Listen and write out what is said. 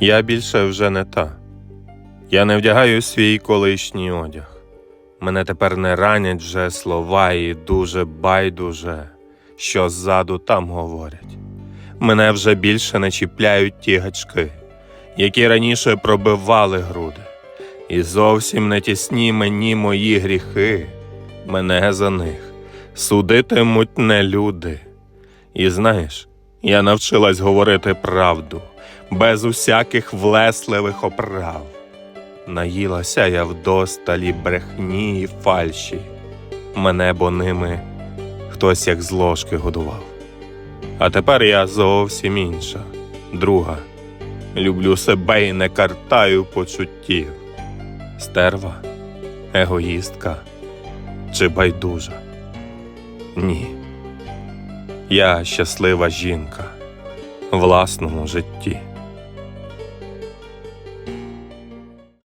Я більше вже не та. Я не вдягаю свій колишній одяг. Мене тепер не ранять вже слова і дуже байдуже, що ззаду там говорять. Мене вже більше не чіпляють ті гачки, які раніше пробивали груди. І зовсім не тісні мені мої гріхи, мене за них судитимуть не люди. І знаєш, я навчилась говорити правду, без усяких влесливих оправ. Наїлася я вдосталі брехні і фальші, мене бо ними хтось як з ложки годував. А тепер я зовсім інша, друга. Люблю себе і не картаю почуттів. Стерва, егоїстка чи байдужа? Ні. Я щаслива жінка в власному житті.